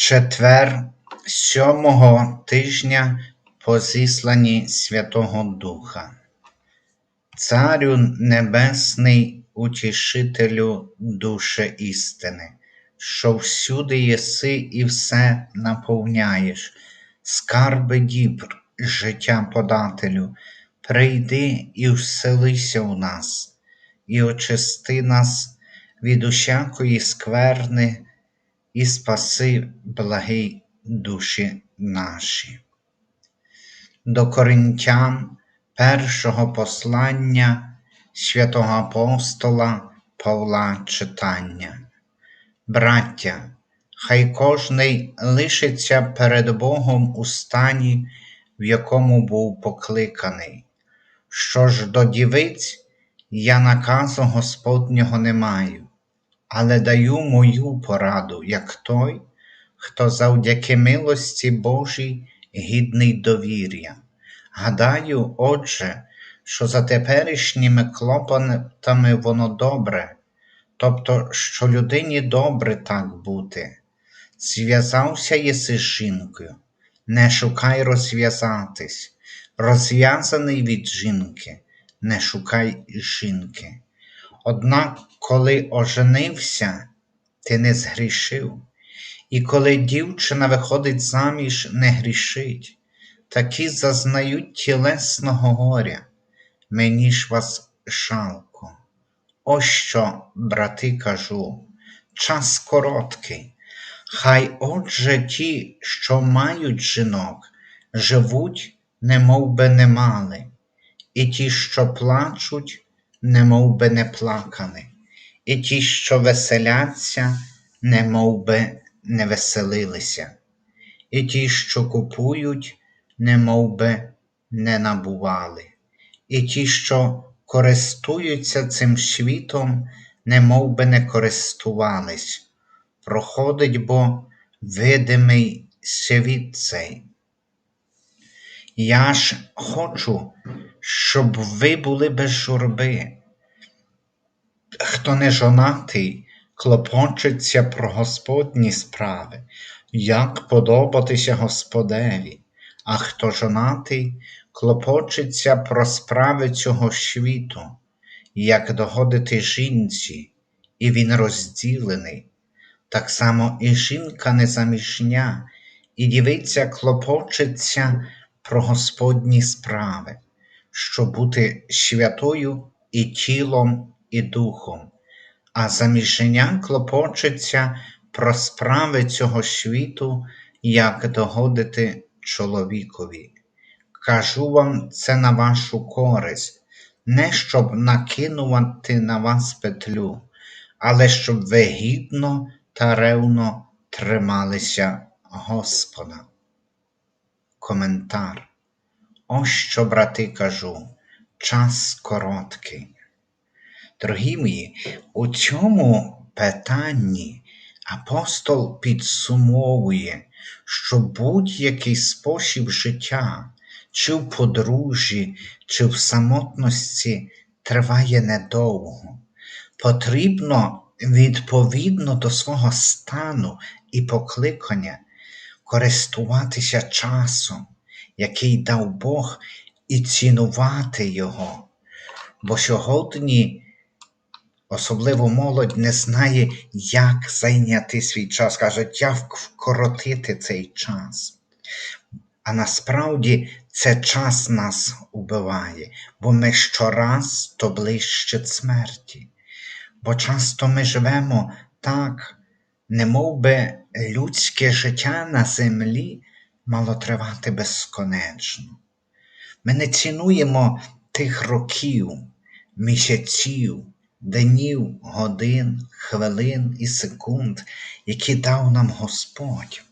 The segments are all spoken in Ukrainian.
Четвер сьомого тижня по зісланні Святого Духа. Царю Небесний, утішителю душе істини, що всюди єси і все наповняєш, скарби дібр, життя подателю, прийди і вселися у нас, і очисти нас від усякої скверни і спаси благий душі наші. До Коринтян першого послання святого апостола Павла читання. Браття, хай кожний лишиться перед Богом у стані, в якому був покликаний. Що ж до дівиць, я наказу Господнього не маю але даю мою пораду, як той, хто завдяки милості Божій гідний довір'я. Гадаю, отже, що за теперішніми клопотами воно добре, тобто, що людині добре так бути. Зв'язався єси з жінкою, не шукай розв'язатись, розв'язаний від жінки, не шукай жінки. Однак, коли оженився, ти не згрішив, і коли дівчина виходить заміж, не грішить, такі зазнають тілесного горя, мені ж вас жалко. Ось що, брати, кажу, час короткий, хай отже ті, що мають жінок, живуть, немов би не мали, і ті, що плачуть, немов би не плакали, і ті, що веселяться, немов би не веселилися, і ті, що купують, немов би не набували, і ті, що користуються цим світом, немов би не користувались, проходить бо видимий світ цей. Я ж хочу, щоб ви були без журби. Хто не жонатий, клопочеться про Господні справи, як подобатися Господеві, а хто жонатий, клопочеться про справи цього світу, як догодити жінці, і він розділений. Так само і жінка незаміжня, і дівиця клопочеться про Господні справи щоб бути святою і тілом, і духом, а заміження клопочеться про справи цього світу, як догодити чоловікові. Кажу вам це на вашу користь, не щоб накинувати на вас петлю, але щоб ви гідно та ревно трималися Господа. Коментар Ось що, брати, кажу, час короткий. Дорогі мої, у цьому питанні апостол підсумовує, що будь-який спосіб життя, чи в подружжі, чи в самотності триває недовго. Потрібно відповідно до свого стану і покликання користуватися часом який дав Бог, і цінувати Його. Бо сьогодні, особливо молодь, не знає, як зайняти свій час, каже, як вкоротити цей час. А насправді це час нас убиває, бо ми щораз то ближче смерті. Бо часто ми живемо так, не би людське життя на землі мало тривати безконечно. Ми не цінуємо тих років, місяців, днів, годин, хвилин і секунд, які дав нам Господь.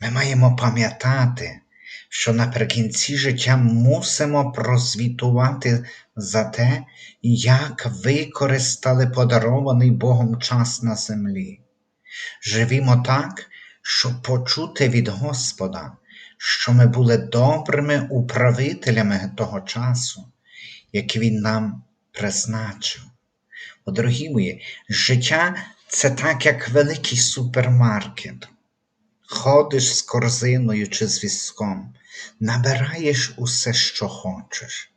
Ми маємо пам'ятати, що наприкінці життя мусимо прозвітувати за те, як використали подарований Богом час на землі. Живімо так, щоб почути від Господа, що ми були добрими управителями того часу, який Він нам призначив. Дорогі мої, життя це так, як великий супермаркет. ходиш з корзиною чи з візком, набираєш усе, що хочеш,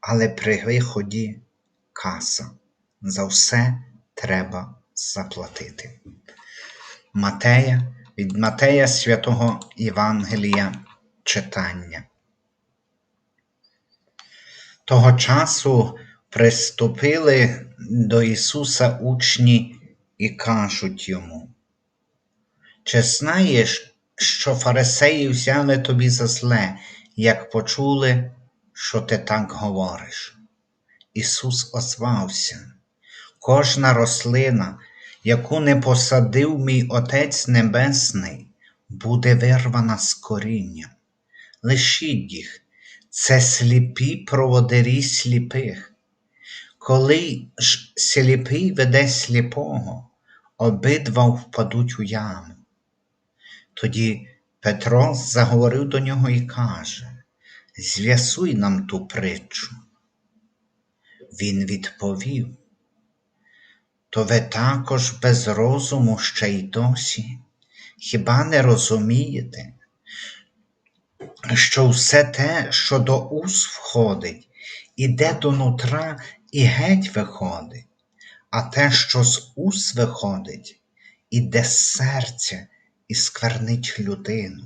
але при виході каса. За все треба заплатити. Матея від Матея святого Євангелія читання. Того часу приступили до Ісуса учні і кажуть йому, чи знаєш, що фарисеї взяли тобі за зле, як почули, що ти так говориш? Ісус озвався, кожна рослина, яку не посадив мій Отець Небесний, буде вирвана з корінням. Лишіть їх, це сліпі проводирі сліпих. Коли ж сліпий веде сліпого, обидва впадуть у яму. Тоді Петро заговорив до нього і каже: Зв'ясуй нам ту притчу. Він відповів, то ви також без розуму ще й досі, хіба не розумієте, що все те, що до ус входить, іде до нутра і геть виходить, а те, що з ус виходить, іде з серця і сквернить людину.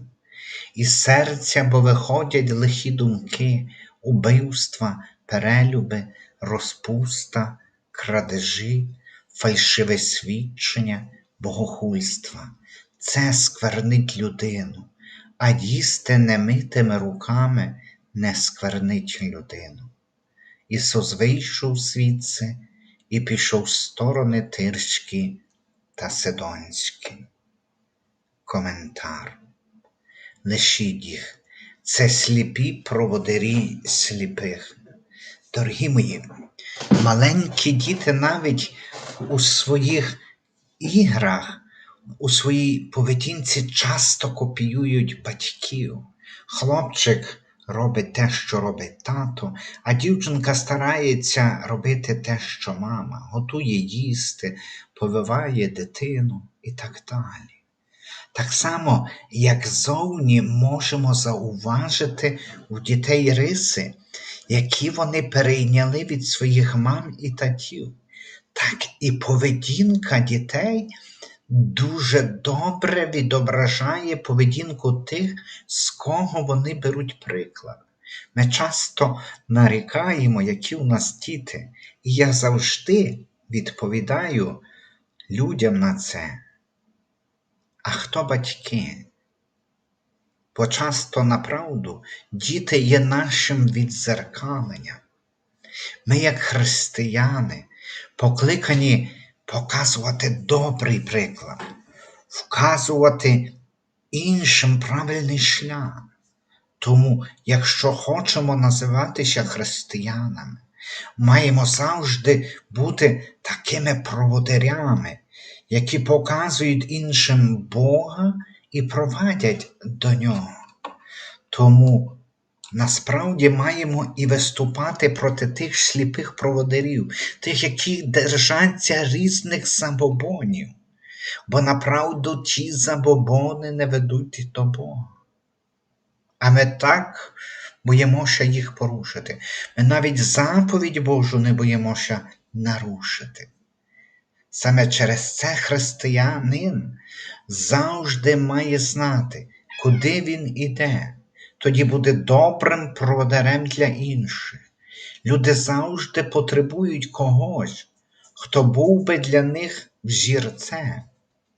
Із серця, бо виходять лихі думки, убивства, перелюби, розпуста, крадежі, фальшиве свідчення, богохульства. Це сквернить людину, а їсти немитими руками не сквернить людину. Ісус вийшов звідси і пішов в сторони Тирські та Сидонські. Коментар. Лишіть їх, це сліпі проводирі сліпих. Дорогі мої, маленькі діти навіть у своїх іграх, у своїй поведінці часто копіюють батьків. Хлопчик робить те, що робить тато, а дівчинка старається робити те, що мама, готує їсти, повиває дитину і так далі. Так само, як зовні можемо зауважити у дітей риси, які вони перейняли від своїх мам і татів, так і поведінка дітей дуже добре відображає поведінку тих, з кого вони беруть приклад. Ми часто нарікаємо, які у нас діти, і я завжди відповідаю людям на це. А хто батьки? Бо часто направду діти є нашим відзеркаленням. Ми, як християни, покликані показувати добрий приклад, вказувати іншим правильний шлях. Тому, якщо хочемо називатися християнами, маємо завжди бути такими проводирями, які показують іншим Бога і провадять до Нього. Тому насправді маємо і виступати проти тих сліпих проводирів, тих, які держаться різних забобонів, бо направду ті забобони не ведуть до Бога. А ми так боїмося їх порушити. Ми навіть заповідь Божу не боїмося нарушити. Саме через це християнин завжди має знати, куди він іде, тоді буде добрим проводарем для інших. Люди завжди потребують когось, хто був би для них взірцем.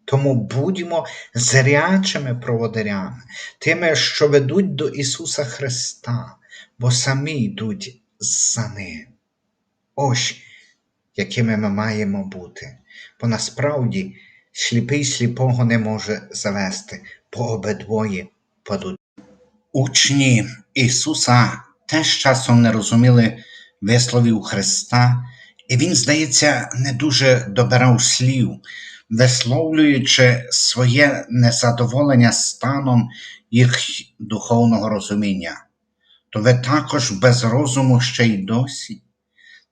Тому будьмо зрячими проводарями, тими, що ведуть до Ісуса Христа, бо самі йдуть за Ним. Ось якими ми маємо бути. Бо насправді сліпий сліпого не може завести, бо обидвоє падуть. Учні Ісуса теж часом не розуміли висловів Христа, і Він, здається, не дуже добирав слів, висловлюючи своє незадоволення станом їх духовного розуміння. То ви також без розуму ще й досі.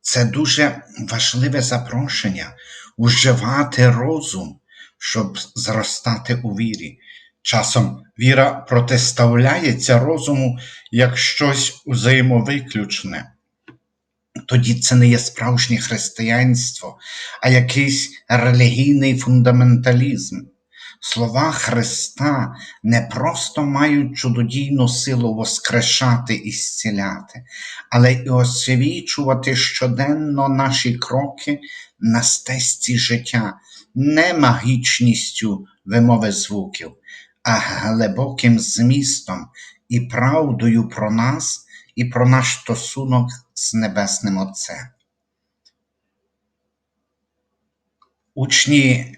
Це дуже важливе запрошення уживати розум, щоб зростати у вірі. Часом віра протиставляється розуму як щось взаємовиключне. Тоді це не є справжнє християнство, а якийсь релігійний фундаменталізм. Слова Христа не просто мають чудодійну силу воскрешати і зціляти, але й освічувати щоденно наші кроки на стежці життя, не магічністю вимови звуків, а глибоким змістом і правдою про нас і про наш стосунок з Небесним Отцем. Учні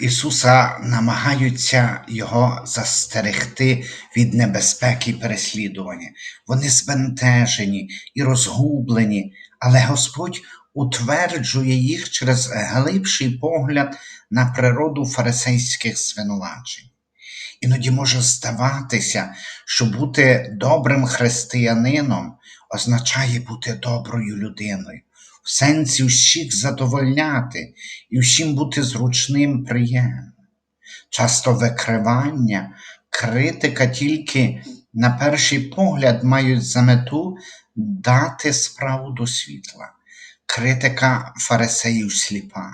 Ісуса намагаються його застерегти від небезпеки переслідування. Вони збентежені і розгублені, але Господь утверджує їх через глибший погляд на природу фарисейських звинувачень. Іноді може здаватися, що бути добрим християнином означає бути доброю людиною, в сенсі всіх задовольняти і всім бути зручним приємним. Часто викривання, критика тільки на перший погляд мають за мету дати справу до світла. Критика фарисеїв сліпа.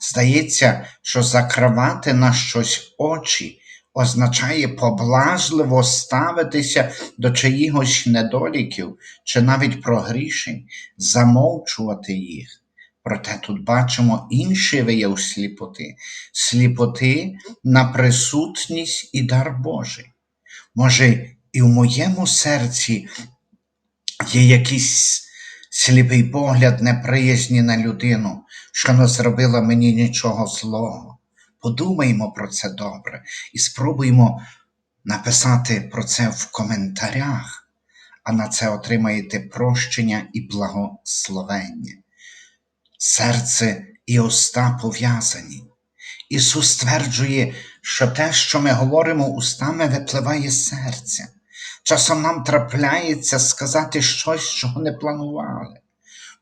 Здається, що закривати на щось очі означає поблажливо ставитися до чиїгось недоліків чи навіть прогрішень, замовчувати їх. Проте тут бачимо інший вияв сліпоти, сліпоти на присутність і дар Божий. Може, і в моєму серці є якийсь сліпий погляд неприязні на людину, що не зробила мені нічого злого. Подумаймо про це добре і спробуємо написати про це в коментарях, а на це отримаєте прощення і благословення. Серце і уста пов'язані. Ісус стверджує, що те, що ми говоримо устами, випливає з серця. Часом нам трапляється сказати щось, чого не планували.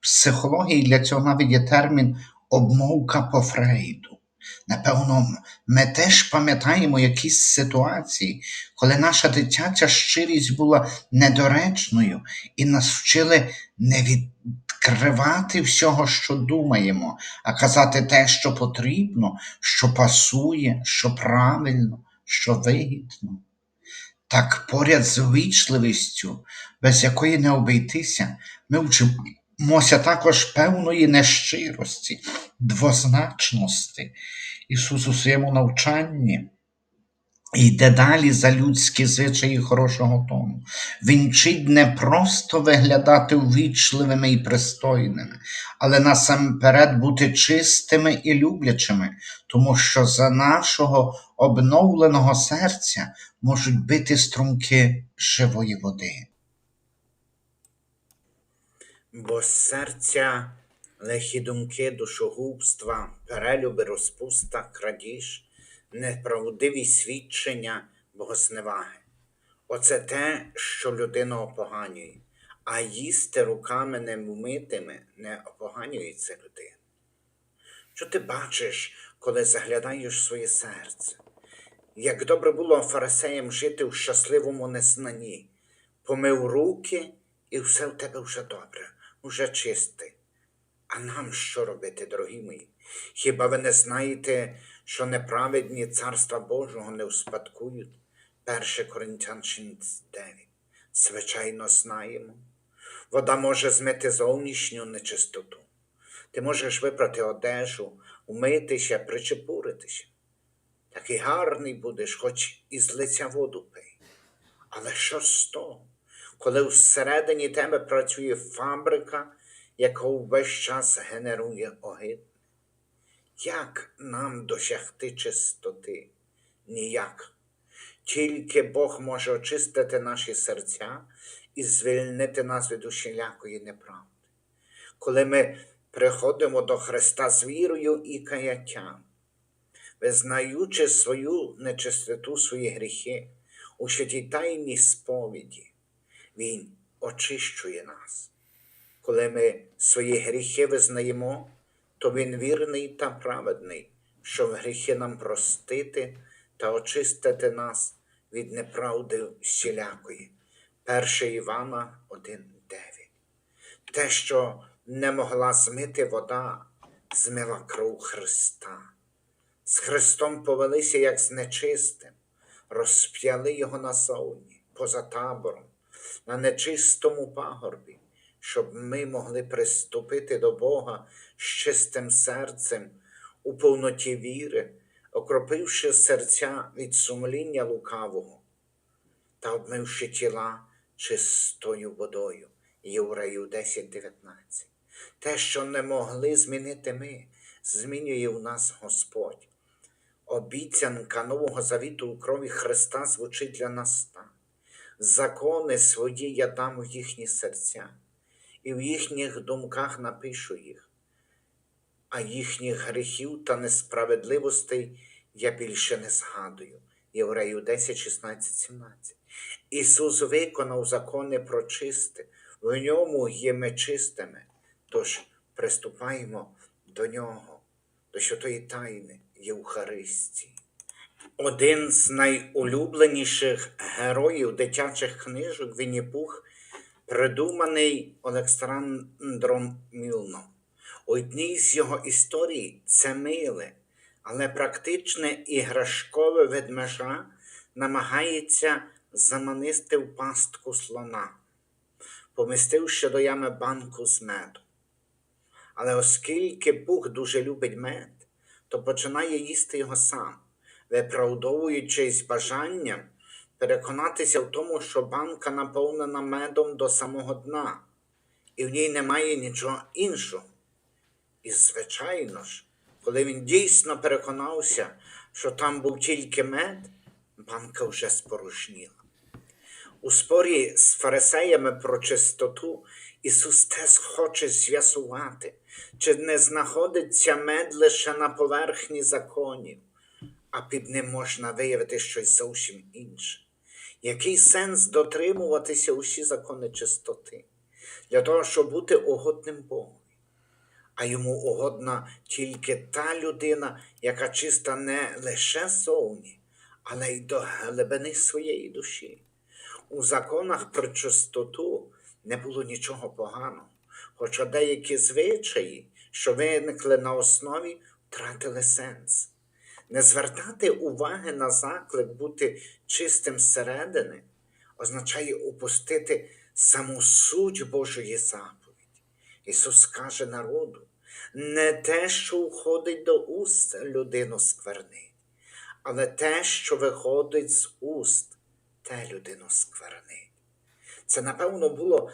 В психології для цього навіть є термін обмовка по Фрейду. Напевно, ми теж пам'ятаємо якісь ситуації, коли наша дитяча щирість була недоречною, і нас вчили не відкривати всього, що думаємо, а казати те, що потрібно, що пасує, що правильно, що вигідно. Так поряд з ввічливістю, без якої не обійтися, ми вчимося також певної нещирості, двозначності. Ісус у своєму навчанні йде далі за людські звичаї хорошого тону. Він вчить не просто виглядати ввічливими і пристойними, але насамперед бути чистими і люблячими, тому що за нашого обновленого серця можуть бити струмки живої води. Бо з серця лихі думки душогубства, перелюби, розпуста, крадіж, неправдиві свідчення, богозневаги. Оце те, що людину опоганює, а їсти руками невмитими не опоганюється людина. Що ти бачиш, коли заглядаєш своє серце? Як добре було фарисеям жити в щасливому незнанні, помив руки, і все в тебе вже добре, вже чисте. А нам що робити, дорогі мої? Хіба ви не знаєте, що неправедні царства Божого не успадкують? 1 Коринтян 6:9. Звичайно, знаємо. Вода може змити зовнішню нечистоту. Ти можеш випрати одежу, умитися, причепуритися. Такий гарний будеш, хоч і з лиця воду пий. Але що з того, коли всередині тебе працює фабрика, яка увесь час генерує огид? Як нам досягти чистоти? Ніяк. Тільки Бог може очистити наші серця і звільнити нас від усілякої неправди. Коли ми приходимо до Христа з вірою і каяттям, визнаючи свою нечистоту, свої гріхи у святій тайній сповіді, Він очищує нас. Коли ми свої гріхи визнаємо, то Він вірний та праведний, щоб гріхи нам простити та очистити нас від неправди всілякої. 1 Івана 1,9. Те, що не могла змити вода, змила кров Христа. З Христом повелися як з нечистим, розп'яли його назовні, поза табором, на нечистому пагорбі, щоб ми могли приступити до Бога з чистим серцем, у повноті віри, окропивши серця від сумління лукавого та обмивши тіла чистою водою. Євреїв 10.19. Те, що не могли змінити ми, змінює в нас Господь. Обіцянка Нового Завіту у крові Христа звучить для нас. Закони свої я дам у їхні серця, і в їхніх думках напишу їх, а їхніх гріхів та несправедливостей я більше не згадую. Євреїв 10, 16, 17. Ісус виконав закони про чисте, в ньому є ми чистими. Тож приступаємо до нього, до святої тайни Євхаристії. Один з найулюбленіших героїв дитячих книжок Вінні-Пух придуманий Олександром Мілном. У одній з його історій це миле, але практичне іграшкове ведмежа намагається заманити в пастку слона, помістивши до ями банку з медом. Але оскільки Пух дуже любить мед, то починає їсти його сам, виправдовуючись бажанням переконатися в тому, що банка наповнена медом до самого дна, і в ній немає нічого іншого. І, звичайно ж, коли він дійсно переконався, що там був тільки мед, банка вже спорожніла. У спорі з фарисеями про чистоту Ісус теж хоче з'ясувати, чи не знаходиться мед лише на поверхні законів, а під ним можна виявити щось зовсім інше. Який сенс дотримуватися усі закони чистоти для того, щоб бути угодним Богу? а йому угодна тільки та людина, яка чиста не лише зовні, але й до глибини своєї душі. У законах про чистоту не було нічого поганого, хоча деякі звичаї, що виникли на основі, втратили сенс. Не звертати уваги на заклик бути чистим зсередини означає упустити саму суть Божої заповіді. Ісус каже народу, не те, що входить до уст людину сквернить, але те, що виходить з уст, те людину сквернить. Це, напевно, було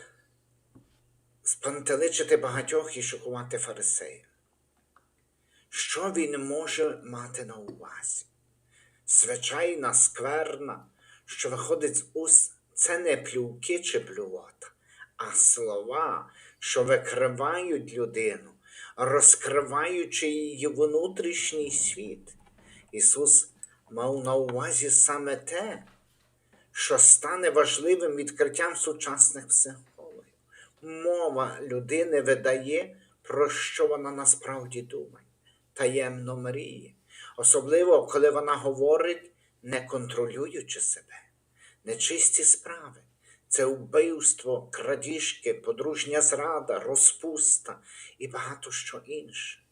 спантеличити багатьох і шокувати фарисеїв. Що він може мати на увазі? Звичайна скверна, що виходить з уст, це не плювки чи блювота, а слова, що викривають людину, розкриваючи її внутрішній світ. Ісус мав на увазі саме те, що стане важливим відкриттям сучасних психологів. Мова людини видає, про що вона насправді думає, таємно мріє, особливо коли вона говорить, не контролюючи себе, нечисті справи. Це вбивство, крадіжки, подружня зрада, розпуста і багато що інше.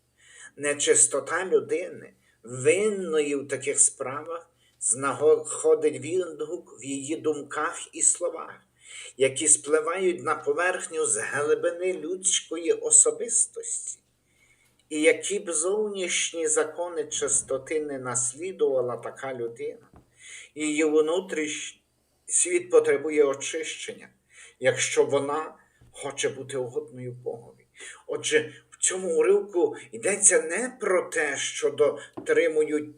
Нечистота людини, винної в таких справах, знаходить відгук в її думках і словах, які спливають на поверхню з глибини людської особистості. І які б зовнішні закони чистоти не наслідувала така людина, її внутрішній світ потребує очищення, якщо вона хоче бути угодною Богові. Отже, в цьому уривку йдеться не про те, що дотримують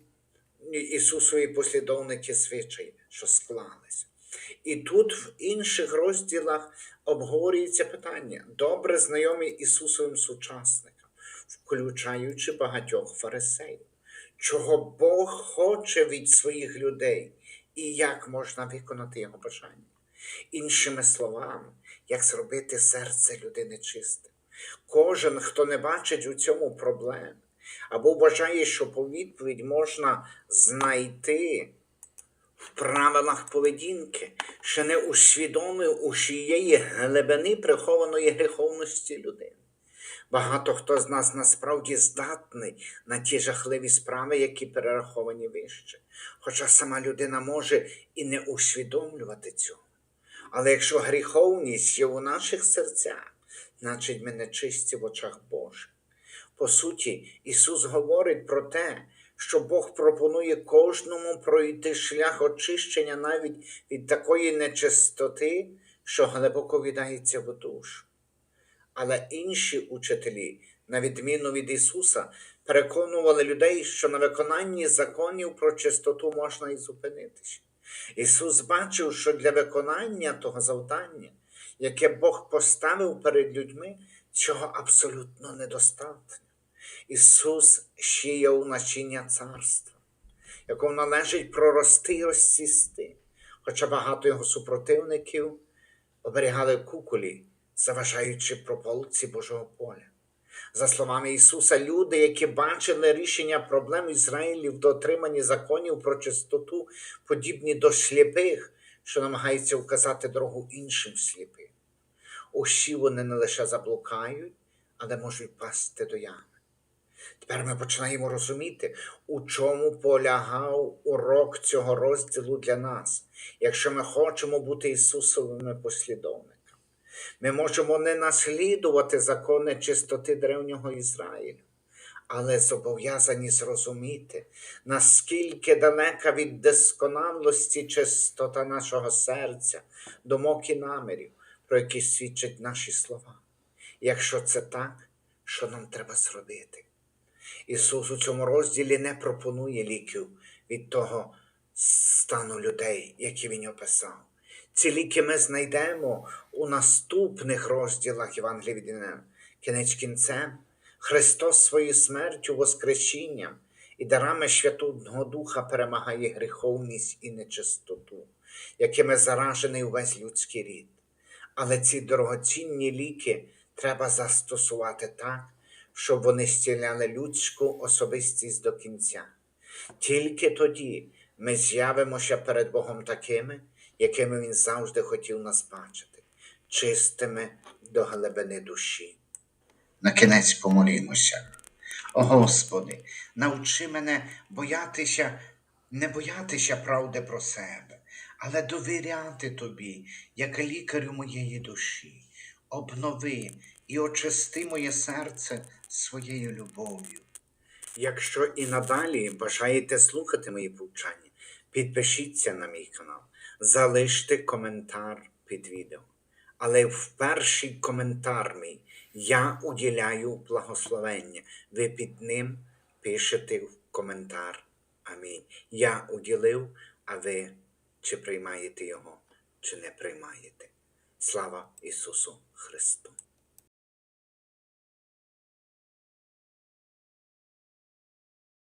Ісусові послідовники звичаї, що склалися. І тут в інших розділах обговорюється питання, добре знайомі Ісусовим сучасникам, включаючи багатьох фарисеїв, чого Бог хоче від своїх людей і як можна виконати його бажання. Іншими словами, як зробити серце людини чистим. Кожен, хто не бачить у цьому проблеми, або вважає, що по відповідь можна знайти в правилах поведінки, ще не усвідомив усієї глибини прихованої гріховності людини. Багато хто з нас насправді здатний на ті жахливі справи, які перераховані вище. Хоча сама людина може і не усвідомлювати цього. Але якщо гріховність є у наших серцях, значить ми нечисті в очах Божих. По суті, Ісус говорить про те, що Бог пропонує кожному пройти шлях очищення навіть від такої нечистоти, що глибоко віддається в душу. Але інші учителі, на відміну від Ісуса, переконували людей, що на виконанні законів про чистоту можна і зупинитися. Ісус бачив, що для виконання того завдання, яке Бог поставив перед людьми, цього абсолютно недостатньо. Ісус шияв начиння царства, якому належить прорости і розцісти, хоча багато його супротивників оберігали куколі, заважаючи прополці Божого поля. За словами Ісуса, люди, які бачили рішення проблем Ізраїлів в дотриманні законів про чистоту, подібні до сліпих, що намагаються вказати дорогу іншим сліпим. Усі вони не лише заблукають, але можуть пасти до ями. Тепер ми починаємо розуміти, у чому полягав урок цього розділу для нас, якщо ми хочемо бути Ісусовими послідовниками. Ми можемо не наслідувати закони чистоти древнього Ізраїлю, але зобов'язані зрозуміти, наскільки далека від досконалості чистота нашого серця, думок і намірів, про які свідчать наші слова. Якщо це так, що нам треба зробити? Ісус у цьому розділі не пропонує ліків від того стану людей, які Він описав. Ці ліки ми знайдемо у наступних розділах Євангелія від Івана. Кінець кінцем, Христос своєю смертю, Воскресінням і дарами Святого Духа перемагає гріховність і нечистоту, якими заражений увесь людський рід. Але ці дорогоцінні ліки треба застосувати так, щоб вони зціляли людську особистість до кінця. Тільки тоді ми з'явимося перед Богом такими, якими Він завжди хотів нас бачити, чистими до глибини душі. На кінець помолімося. О Господи, навчи мене боятися, не боятися правди про себе, але довіряти Тобі, як лікарю моєї душі. Обнови і очисти моє серце своєю любов'ю. Якщо і надалі бажаєте слухати мої повчання, підпишіться на мій канал, залиште коментар під відео. Але в перший коментар мій я уділяю благословення. Ви під ним пишете в коментар. Амінь. Я уділив, а ви чи приймаєте його, чи не приймаєте. Слава Ісусу Христу!